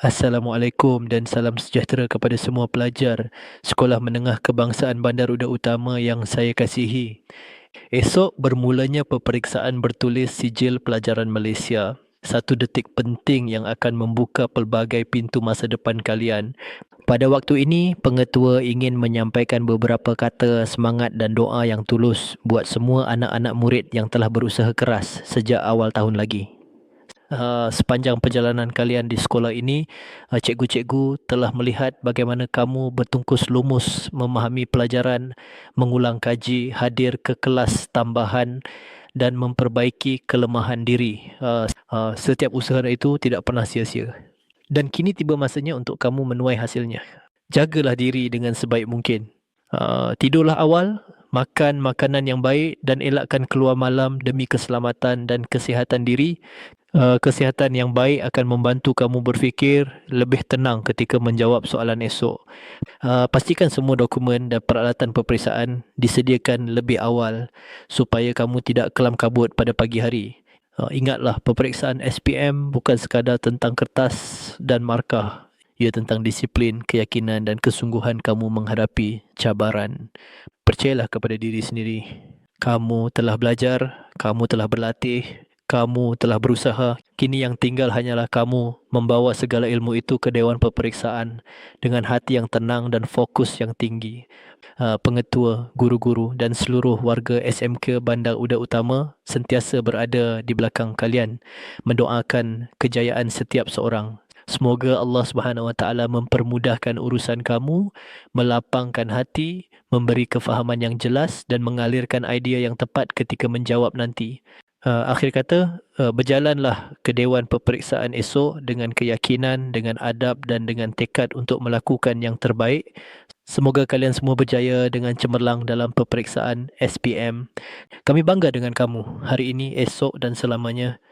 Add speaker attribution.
Speaker 1: Assalamualaikum dan salam sejahtera kepada semua pelajar Sekolah Menengah Kebangsaan Bandar Uda Utama yang saya kasihi. Esok bermulanya peperiksaan bertulis sijil pelajaran Malaysia. Satu detik penting yang akan membuka pelbagai pintu masa depan kalian. Pada waktu ini, pengetua ingin menyampaikan beberapa kata semangat dan doa yang tulus buat semua anak-anak murid yang telah berusaha keras sejak awal tahun lagi. Uh, sepanjang perjalanan kalian di sekolah ini, uh, cikgu-cikgu telah melihat bagaimana kamu bertungkus lumus memahami pelajaran, mengulang kaji, hadir ke kelas tambahan dan memperbaiki kelemahan diri. Uh, uh, setiap usaha itu tidak pernah sia-sia. Dan kini tiba masanya untuk kamu menuai hasilnya. Jagalah diri dengan sebaik mungkin. Uh, tidurlah awal, makan makanan yang baik dan elakkan keluar malam demi keselamatan dan kesihatan diri Uh, kesihatan yang baik akan membantu kamu berfikir lebih tenang ketika menjawab soalan esok. Uh, pastikan semua dokumen dan peralatan peperiksaan disediakan lebih awal supaya kamu tidak kelam kabut pada pagi hari. Uh, ingatlah, peperiksaan SPM bukan sekadar tentang kertas dan markah. Ia tentang disiplin, keyakinan dan kesungguhan kamu menghadapi cabaran. Percayalah kepada diri sendiri. Kamu telah belajar, kamu telah berlatih, kamu telah berusaha, kini yang tinggal hanyalah kamu membawa segala ilmu itu ke Dewan Peperiksaan dengan hati yang tenang dan fokus yang tinggi. Uh, pengetua, guru-guru dan seluruh warga SMK Bandar Uda Utama sentiasa berada di belakang kalian mendoakan kejayaan setiap seorang. Semoga Allah Subhanahu Wa Taala mempermudahkan urusan kamu, melapangkan hati, memberi kefahaman yang jelas dan mengalirkan idea yang tepat ketika menjawab nanti uh, akhir kata uh, berjalanlah ke dewan peperiksaan esok dengan keyakinan dengan adab dan dengan tekad untuk melakukan yang terbaik. Semoga kalian semua berjaya dengan cemerlang dalam peperiksaan SPM kami bangga dengan kamu hari ini esok dan selamanya